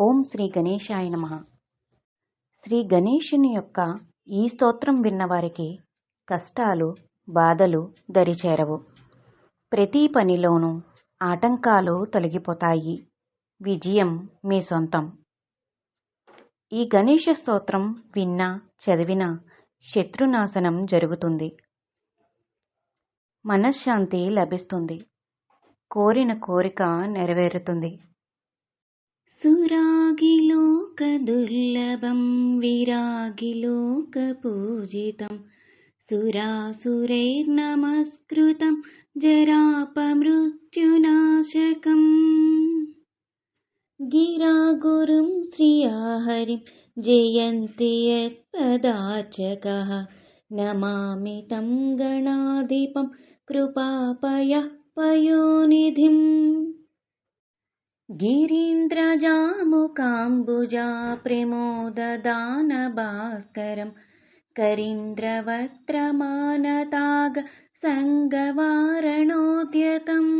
ఓం శ్రీ గణేశాయ నమ. శ్రీ గణేశుని యొక్క ఈ స్తోత్రం విన్నవారికి కష్టాలు బాధలు దరిచేరవు. ప్రతి పనిలోనూ ఆటంకాలు తొలగిపోతాయి. విజయం మీ సొంతం. ఈ గణేష స్తోత్రం విన్నా చదివినా శత్రునాశనం జరుగుతుంది. మనశ్శాంతి లభిస్తుంది. కోరిన కోరిక నెరవేరుతుంది. सुरागिलोकदुर्लभं विरागिलोकपूजितं सुरासुरैर्नमस्कृतं जरापमृत्युनाशकम्। गिरागुरुं श्रियाहरिं जयन्ति यत्पदाचकः। नमामि तं गणाधिपं कृपापयः पयोनिधिम् गिरीन्द्रजामुकाम्बुजा प्रमोददानभास्करं करीन्द्रवक्त्रमानताग सङ्गवारणोद्यतम्।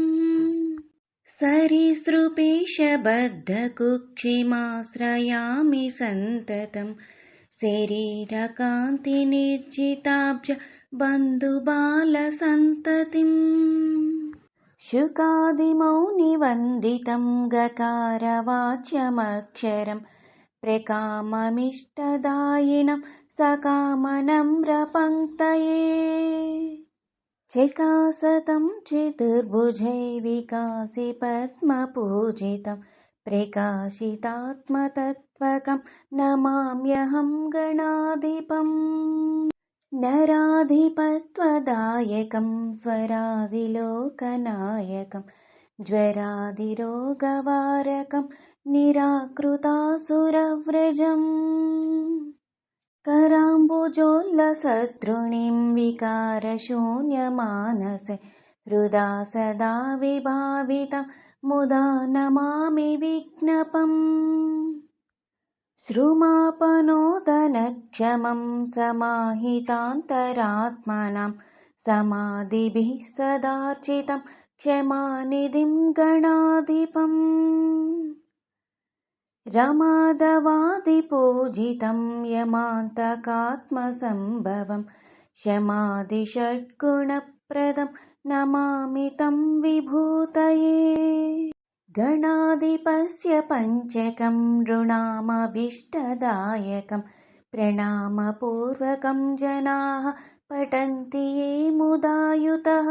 सरीसृपेशबद्धकुक्षिमाश्रयामि सन्ततं शरीरकान्तिनिर्जिताब्ज बन्धुबालसन्ततिम् शुकादिमौनिवन्दितं गकारवाच्यमक्षरं प्रकाममिष्टदायिनं सकामनम्रपङ्क्तये। चकासतं चतुर्भुजै विकासि पद्मपूजितं प्रकाशितात्मतत्त्वकं नमाम्यहं गणाधिपम् नराधिपत्वदायकं स्वरादिलोकनायकं ज्वरादिरोगवारकं निराकृतासुरव्रजम्। कराम्बुजोल्लसद्रुणिं विकारशून्यमानसे हृदा सदा विभावितं मुदा नमामि विज्ञपम् श्रुमापनोदनक्षमं समाहितान्तरात्मनां समाधिभिः सदार्चितं क्षमानिधिं गणाधिपम्। रमादवादिपूजितं यमान्तकात्मसम्भवं शमादिषड्गुणप्रदं नमामि तं विभूतये गणाधिपस्य पञ्चकं नृणामभीष्टदायकं प्रणामपूर्वकं जनाः पठन्ति ये मुदायुतः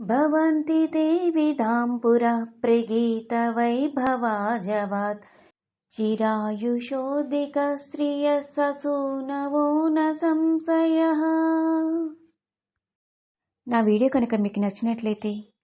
भवन्ति ते विदां पुरः प्रगीतवैभवाजवात् चिरायुषोऽधिकश्रियः ससूनवो न संशयः నా వీడియో కనుక మీకు నచ్చినట్లయితే